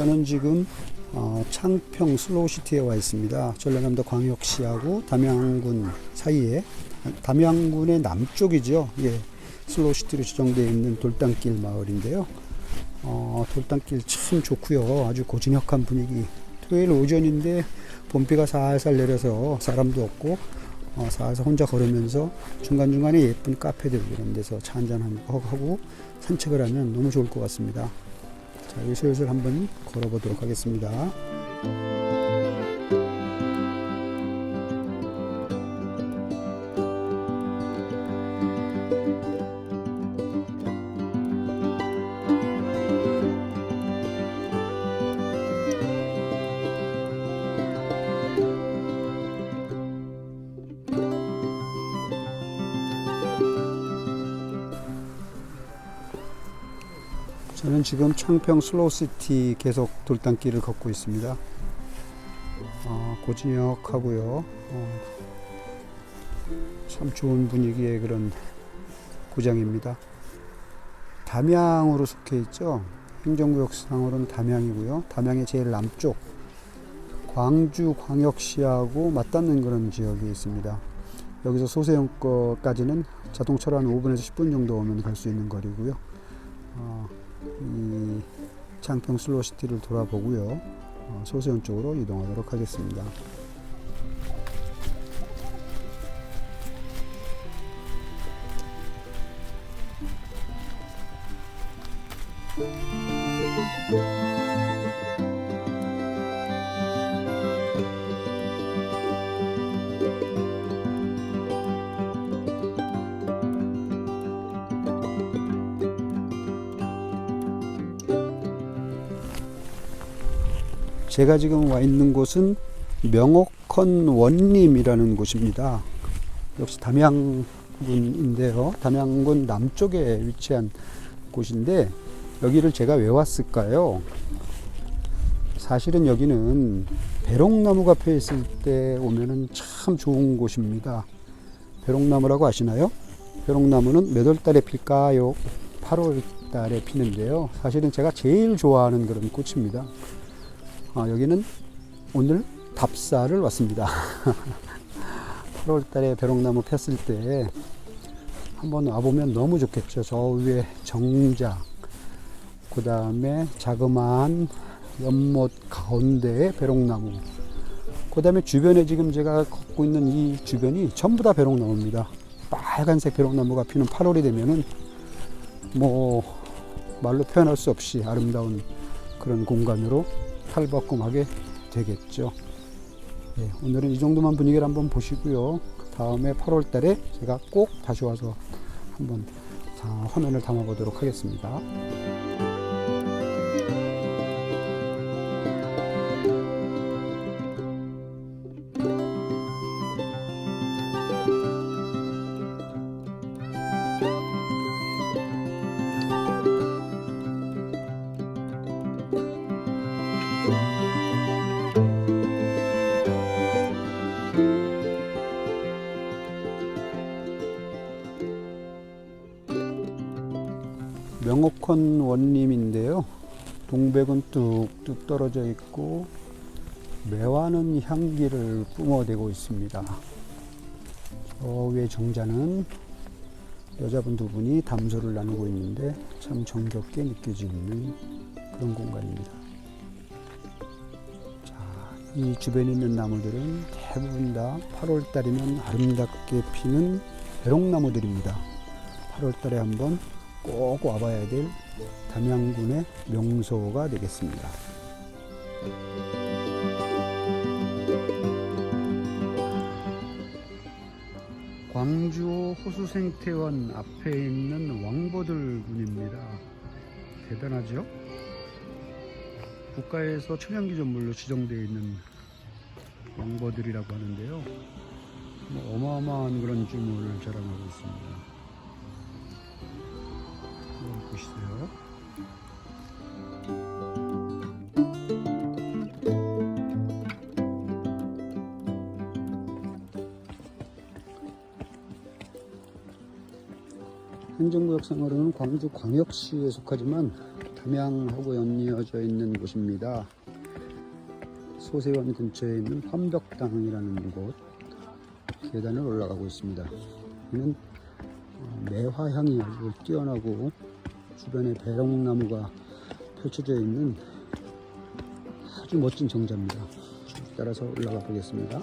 저는 지금 어, 창평 슬로우시티에 와 있습니다. 전라남도 광역시하고 담양군 사이에 담양군의 남쪽이죠. 예, 슬로우시티로 지정되어 있는 돌담길 마을인데요. 어, 돌담길 참 좋고요. 아주 고즈넉한 분위기. 토요일 오전인데 봄비가 살살 내려서 사람도 없고 어, 살살 혼자 걸으면서 중간중간에 예쁜 카페들 이런 데서 차 한잔하고 하고 산책을 하면 너무 좋을 것 같습니다. 자, 여기 슬슬 한번 걸어보도록 하겠습니다. 저는 지금 창평 슬로우시티 계속 돌담길을 걷고 있습니다. 어, 고즈넉하고요. 어, 참 좋은 분위기의 그런 구장입니다. 담양으로 속해 있죠. 행정구역상으로는 담양이고요. 담양의 제일 남쪽 광주 광역시하고 맞닿는 그런 지역이 있습니다. 여기서 소세영거까지는 자동차로 한 5분에서 10분 정도 오면 갈 수 있는 거리고요. 어, 이 창평 슬로시티를 돌아보고요. 어, 소세원 쪽으로 이동하도록 하겠습니다. 제가 지금 와 있는 곳은 명옥헌 원림이라는 곳입니다. 역시 담양군인데요. 담양군 남쪽에 위치한 곳인데 여기를 제가 왜 왔을까요? 사실은 여기는 배롱나무가 펴 있을 때 오면은 참 좋은 곳입니다. 배롱나무라고 아시나요? 배롱나무는 몇 월 달에 필까요? 8월 달에 피는데요. 사실은 제가 제일 좋아하는 그런 꽃입니다. 아, 여기는 오늘 답사를 왔습니다. 8월 달에 벼롱나무 폈을 때 한번 와보면 너무 좋겠죠. 저 위에 정자, 그 다음에 자그마한 연못 가운데에 벼롱나무, 그 다음에 주변에 지금 제가 걷고 있는 이 주변이 전부 다 벼롱나무입니다. 빨간색 벼롱나무가 피는 8월이 되면은 뭐 말로 표현할 수 없이 아름다운 그런 공간으로 탈바꿈하게 되겠죠. 예, 오늘은 이 정도만 분위기를 한번 보시고요. 다음에 8월 달에 제가 꼭 다시 와서 한번 자, 화면을 담아 보도록 하겠습니다. 명옥헌 원림인데요. 동백은 뚝뚝 떨어져 있고 매화는 향기를 뿜어대고 있습니다. 저 위에 정자는 여자분 두 분이 담소를 나누고 있는데 참 정겹게 느껴지는 그런 공간입니다. 자, 이 주변에 있는 나무들은 대부분 다 8월 달이면 아름답게 피는 배롱나무들입니다. 8월 달에 한번 꼭 와봐야 될 담양군의 명소가 되겠습니다. 광주 호수생태원 앞에 있는 왕보들군입니다. 대단하죠? 국가에서 천연기념물로 지정되어 있는 왕보들이라고 하는데요. 뭐 어마어마한 그런 규모를 자랑하고 있습니다. 보시세요. 행정구역상으로는 광주 광역시에 속하지만 담양하고 연이어져 있는 곳입니다. 소세원 근처에 있는 환벽당이라는 곳 계단을 올라가고 있습니다. 여기는 어, 매화향이 아주 뛰어나고 주변에 배롱나무가 펼쳐져 있는 아주 멋진 정자입니다. 쭉 따라서 올라가 보겠습니다.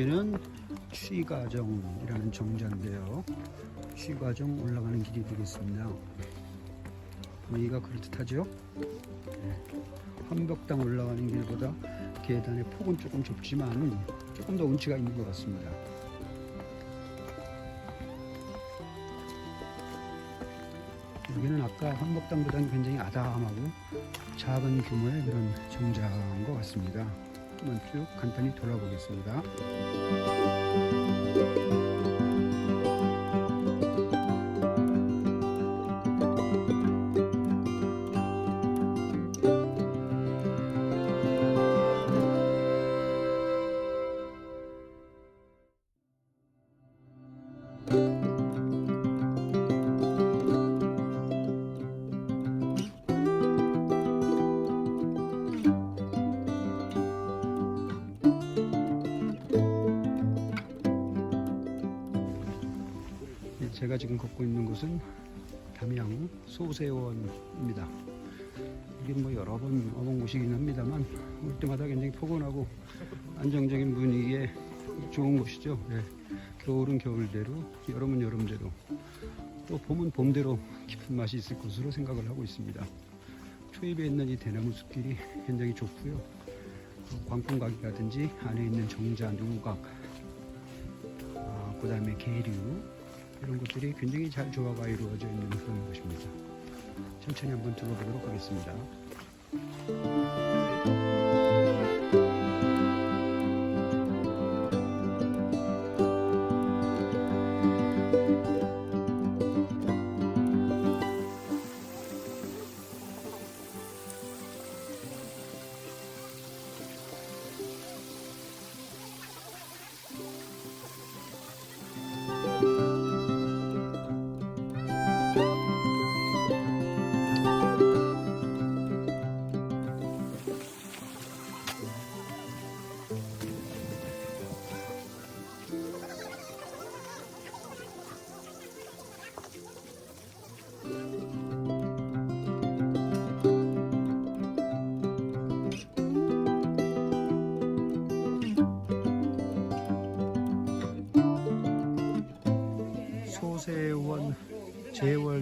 여기는 취가정이라는 정자인데요 취가정 올라가는 길이 되겠습니다 분위기가 그럴듯하죠 네. 한벽당 올라가는 길보다 계단의 폭은 조금 좁지만 조금 더 운치가 있는 것 같습니다 여기는 아까 한복당보다는 굉장히 아담하고 작은 규모의 그런 정자인 것 같습니다. 한번 쭉 간단히 돌아보겠습니다. 제가 지금 걷고 있는 곳은 담양 소세원입니다. 이게 뭐 여러 번 와본 곳이긴 합니다만 올 때마다 굉장히 포근하고 안정적인 분위기에 좋은 곳이죠. 네. 겨울은 겨울대로, 여름은 여름대로, 또 봄은 봄대로 깊은 맛이 있을 것으로 생각을 하고 있습니다. 초입에 있는 이 대나무 숲길이 굉장히 좋고요. 광풍각이라든지 안에 있는 정자, 누각, 아, 그 다음에 계류 이런 것들이 굉장히 잘 조화가 이루어져 있는 그런 곳입니다. 천천히 한번 둘러보도록 하겠습니다.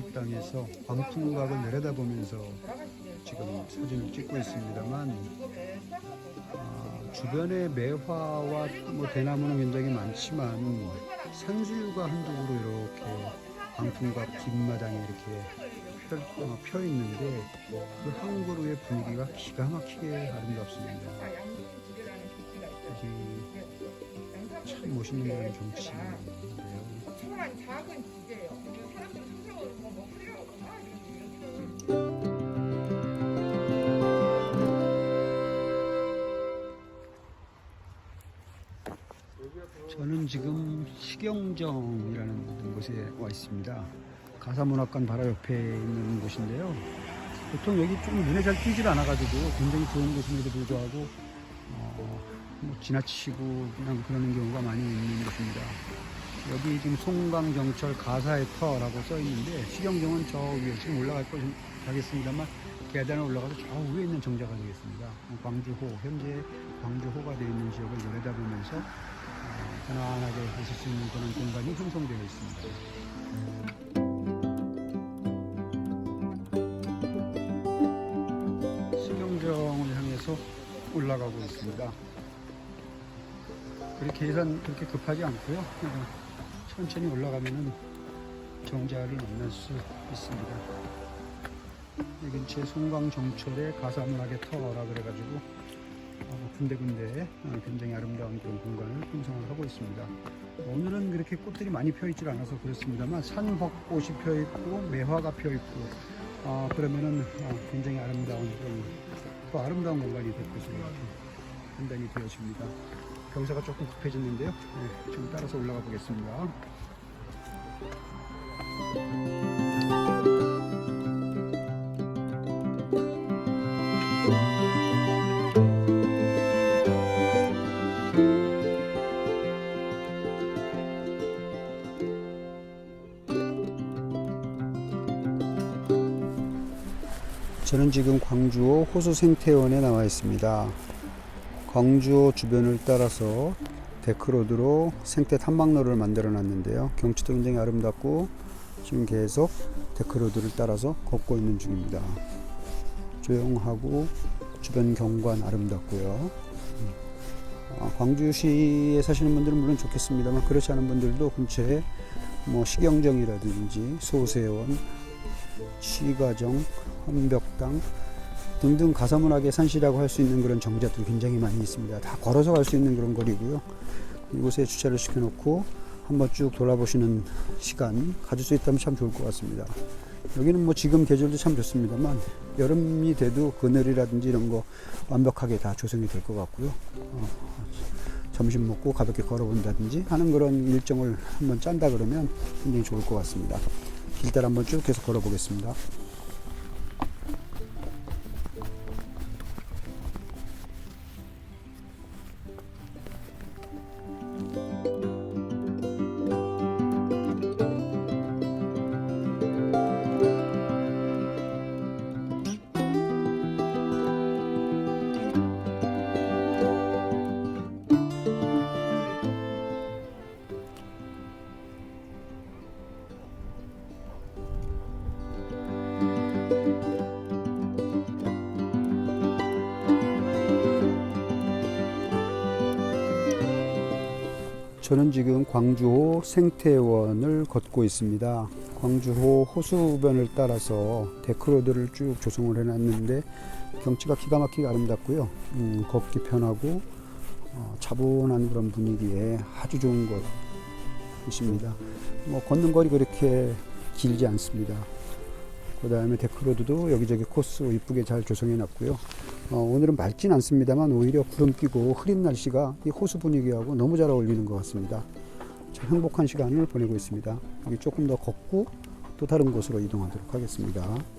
제월당에서 광풍각을 내려다보면서 지금 사진을 찍고 있습니다만 아, 주변에 매화와 뭐 대나무는 굉장히 많지만 산수유가 그루 이렇게 광풍각 뒷마당에 이렇게 펴, 어, 펴 있는데 그한 그루의 분위기가 기가 막히게 아름답습니다. 참 멋있는 그런 정치인데요. 지금 식영정이라는 곳에 와 있습니다. 가사문학관 바로 옆에 있는 곳인데요. 보통 여기 좀 눈에 잘 띄질 않아가지고 굉장히 좋은 곳임에도 불구하고 어, 뭐 지나치고 그냥 그러는 경우가 많이 있는 곳입니다. 여기 지금 송강경철 가사의 터라고 써 있는데 시경정은 저 위에 지금 올라갈 거 가겠습니다만 계단을 올라가서 저 위에 있는 정자가 되겠습니다. 어, 광주호 현재 광주호가 되어 있는 지역을 내려다보면서 어, 편안하게 있을 수 있는 그런 공간이 형성되어 있습니다. 시경정을 향해서 올라가고 있습니다. 그렇게 계산 그렇게 급하지 않고요. 천천히 올라가면은 정자를 만날 수 있습니다. 이 근처에 송강 정철의 가사문학의 터라 그래가지고 어, 군데군데 어, 굉장히 아름다운 그런 공간을 형성을 하고 있습니다. 오늘은 그렇게 꽃들이 많이 펴 있질 않아서 그렇습니다만 산벚꽃이 펴 있고 매화가 펴 있고 어, 그러면은 어, 굉장히 아름다운 그런 또 아름다운 공간이 될 것으로 판단이 되어집니다. 경사가 조금 급해졌는데요. 네, 좀 따라서 올라가 보겠습니다. 저는 지금 광주호 호수 생태원에 나와 있습니다. 광주호 주변을 따라서 데크로드로 생태 탐방로를 만들어 놨는데요. 경치도 굉장히 아름답고 지금 계속 데크로드를 따라서 걷고 있는 중입니다. 조용하고 주변 경관 아름답고요. 아, 광주시에 사시는 분들은 물론 좋겠습니다만 그렇지 않은 분들도 근처에 뭐 시경정이라든지 소세원, 시가정, 헌벽당 등등 가사문학의 산시라고 할 수 있는 그런 정자들이 굉장히 많이 있습니다. 다 걸어서 갈 수 있는 그런 거리고요. 이곳에 주차를 시켜놓고 한번 쭉 돌아보시는 시간 가질 수 있다면 참 좋을 것 같습니다. 여기는 뭐 지금 계절도 참 좋습니다만 여름이 돼도 그늘이라든지 이런 거 완벽하게 다 조성이 될 것 같고요. 어, 점심 먹고 가볍게 걸어본다든지 하는 그런 일정을 한번 짠다 그러면 굉장히 좋을 것 같습니다. 길다리 한번 쭉 계속 걸어보겠습니다. 저는 지금 광주호 생태원을 걷고 있습니다. 광주호 호수변을 따라서 데크로드를 쭉 조성을 해놨는데 경치가 기가 막히게 아름답고요. 음, 걷기 편하고 어, 차분한 그런 분위기에 아주 좋은 곳입니다. 뭐 걷는 거리 그렇게 길지 않습니다. 그 다음에 데크로드도 여기저기 코스 이쁘게 잘 조성해 놨고요. 어, 오늘은 맑진 않습니다만 오히려 구름 끼고 흐린 날씨가 이 호수 분위기하고 너무 잘 어울리는 것 같습니다. 참 행복한 시간을 보내고 있습니다. 여기 조금 더 걷고 또 다른 곳으로 이동하도록 하겠습니다.